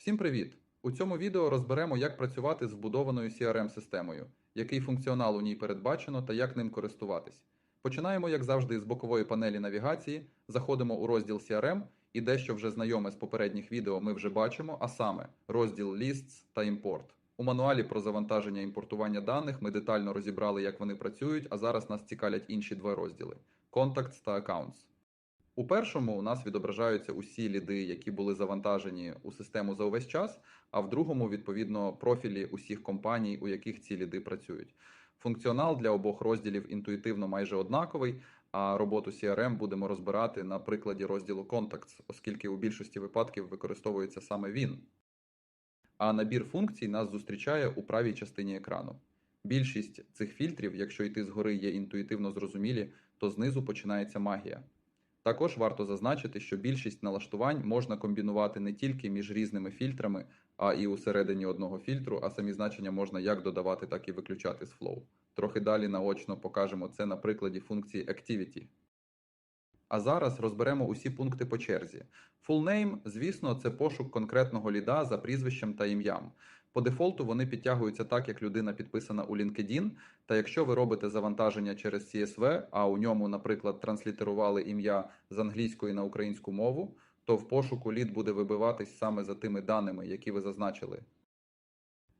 Всім привіт! У цьому відео розберемо, як працювати з вбудованою CRM-системою, який функціонал у ній передбачено та як ним користуватись. Починаємо, як завжди, з бокової панелі навігації, заходимо у розділ CRM і дещо вже знайоме з попередніх відео ми вже бачимо, а саме розділ Lists та Import. У мануалі про завантаження і імпортування даних ми детально розібрали, як вони працюють, а зараз нас цікавлять інші два розділи Contacts та Accounts. У першому у нас відображаються усі ліди, які були завантажені у систему за увесь час, а в другому, відповідно, профілі усіх компаній, у яких ці ліди працюють. Функціонал для обох розділів інтуїтивно майже однаковий, а роботу CRM будемо розбирати на прикладі розділу Contacts, оскільки у більшості випадків використовується саме він. А набір функцій нас зустрічає у правій частині екрану. Більшість цих фільтрів, якщо йти згори, є інтуїтивно зрозумілі, то знизу починається магія. Також варто зазначити, що більшість налаштувань можна комбінувати не тільки між різними фільтрами, а і усередині одного фільтру, а самі значення можна як додавати, так і виключати з Flow. Трохи далі наочно покажемо це на прикладі функції Activity. А зараз розберемо усі пункти по черзі. Full name, звісно, це пошук конкретного ліда за прізвищем та ім'ям. По дефолту вони підтягуються так, як людина підписана у LinkedIn, та якщо ви робите завантаження через CSV, а у ньому, наприклад, транслітерували ім'я з англійської на українську мову, то в пошуку лід буде вибиватись саме за тими даними, які ви зазначили.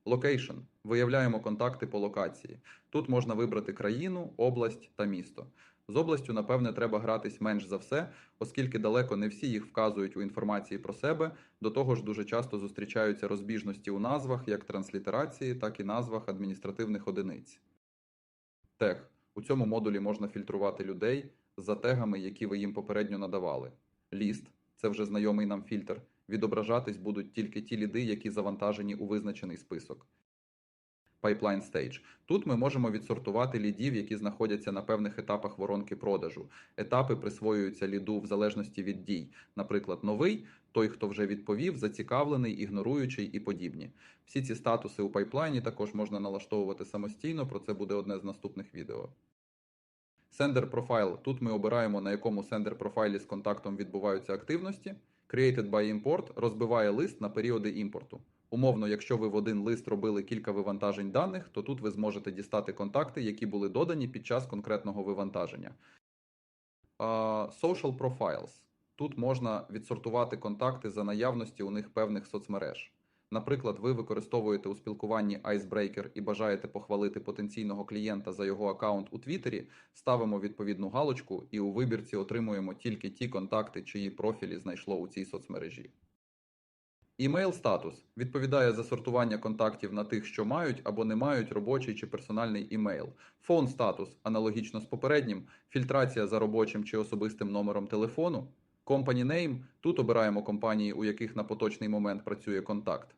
Location. Виявляємо контакти по локації. Тут можна вибрати країну, область та місто. З областю, напевне, треба гратись менш за все, оскільки далеко не всі їх вказують у інформації про себе. До того ж, дуже часто зустрічаються розбіжності у назвах як транслітерації, так і назвах адміністративних одиниць. Тег. У цьому модулі можна фільтрувати людей за тегами, які ви їм попередньо надавали. Ліст це вже знайомий нам фільтр. Відображатись будуть тільки ті ліди, які завантажені у визначений список. Pipeline Stage. Тут ми можемо відсортувати лідів, які знаходяться на певних етапах воронки продажу. Етапи присвоюються ліду в залежності від дій, наприклад, новий, той, хто вже відповів, зацікавлений, ігноруючий і подібні. Всі ці статуси у пайплайні також можна налаштовувати самостійно, про це буде одне з наступних відео. Sender Profile. Тут ми обираємо, на якому sender профайлі з контактом відбуваються активності. Created by Import розбиває лист на періоди імпорту. Умовно, якщо ви в один лист робили кілька вивантажень даних, то тут ви зможете дістати контакти, які були додані під час конкретного вивантаження. Social Profiles. Тут можна відсортувати контакти за наявності у них певних соцмереж. Наприклад, ви використовуєте у спілкуванні Icebreaker і бажаєте похвалити потенційного клієнта за його аккаунт у Твіттері, ставимо відповідну галочку і у вибірці отримуємо тільки ті контакти, чиї профілі знайшло у цій соцмережі. Email статус відповідає за сортування контактів на тих, що мають або не мають робочий чи персональний імейл. Фон статус аналогічно з попереднім, фільтрація за робочим чи особистим номером телефону. Company Name тут обираємо компанії, у яких на поточний момент працює контакт.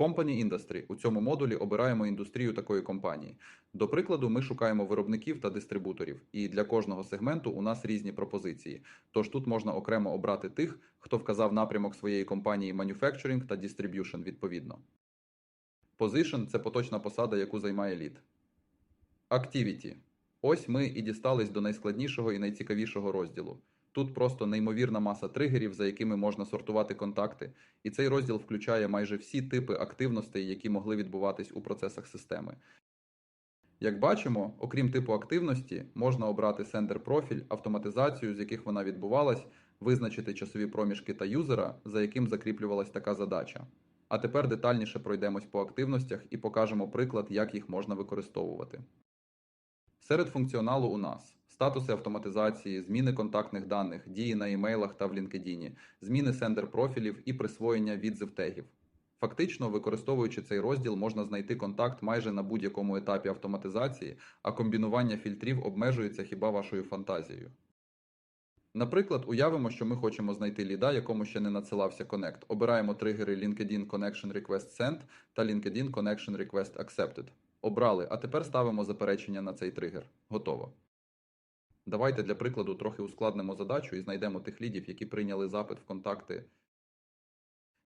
Company Industry. У цьому модулі обираємо індустрію такої компанії. До прикладу, ми шукаємо виробників та дистрибуторів, і для кожного сегменту у нас різні пропозиції. Тож тут можна окремо обрати тих, хто вказав напрямок своєї компанії Manufacturing та Distribution відповідно. Position – це поточна посада, яку займає лід. Activity. Ось ми і дістались до найскладнішого і найцікавішого розділу. Тут просто неймовірна маса тригерів, за якими можна сортувати контакти, і цей розділ включає майже всі типи активностей, які могли відбуватись у процесах системи. Як бачимо, окрім типу активності, можна обрати сендер профіль, автоматизацію, з яких вона відбувалась, визначити часові проміжки та юзера, за яким закріплювалась така задача. А тепер детальніше пройдемось по активностях і покажемо приклад, як їх можна використовувати. Серед функціоналу у нас статуси автоматизації, зміни контактних даних, дії на імейлах та в LinkedIn, зміни сендер профілів і присвоєння відзив тегів. Фактично, використовуючи цей розділ, можна знайти контакт майже на будь-якому етапі автоматизації, а комбінування фільтрів обмежується хіба вашою фантазією. Наприклад, уявимо, що ми хочемо знайти ліда, якому ще не надсилався коннект. Обираємо тригери LinkedIn Connection Request Sent та LinkedIn Connection Request Accepted. Обрали, а тепер ставимо заперечення на цей тригер. Готово. Давайте для прикладу трохи ускладнимо задачу і знайдемо тих лідів, які прийняли запит в контакти,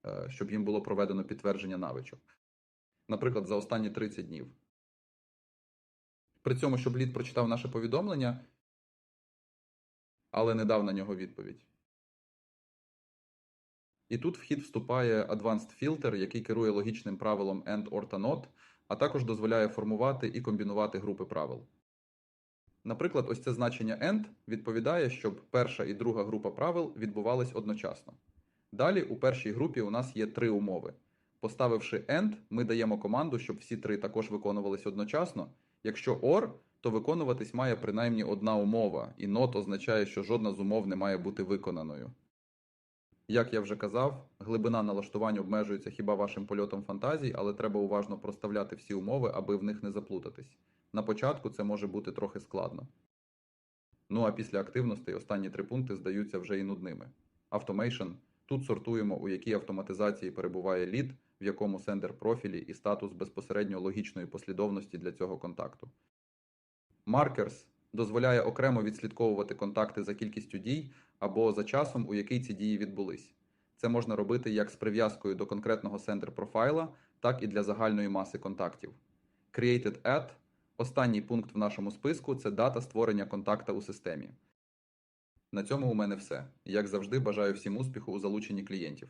е, щоб їм було проведено підтвердження навичок. Наприклад, за останні 30 днів. При цьому, щоб лід прочитав наше повідомлення, але не дав на нього відповідь. І тут в хід вступає Advanced Filter, який керує логічним правилом AND OR та NOT, а також дозволяє формувати і комбінувати групи правил. Наприклад, ось це значення AND відповідає, щоб перша і друга група правил відбувались одночасно. Далі у першій групі у нас є три умови. Поставивши AND, ми даємо команду, щоб всі три також виконувались одночасно. Якщо OR, то виконуватись має принаймні одна умова, і NOT означає, що жодна з умов не має бути виконаною. Як я вже казав, глибина налаштувань обмежується хіба вашим польотом фантазій, але треба уважно проставляти всі умови, аби в них не заплутатись. На початку це може бути трохи складно. Ну а після активностей останні три пункти здаються вже і нудними. Automation – тут сортуємо, у якій автоматизації перебуває лід, в якому сендер профілі і статус безпосередньо логічної послідовності для цього контакту. Markers дозволяє окремо відслідковувати контакти за кількістю дій або за часом, у який ці дії відбулись. Це можна робити як з прив'язкою до конкретного сендер профайла, так і для загальної маси контактів. Created at – останній пункт в нашому списку це дата створення контакта у системі. На цьому у мене все. Як завжди, бажаю всім успіху у залученні клієнтів.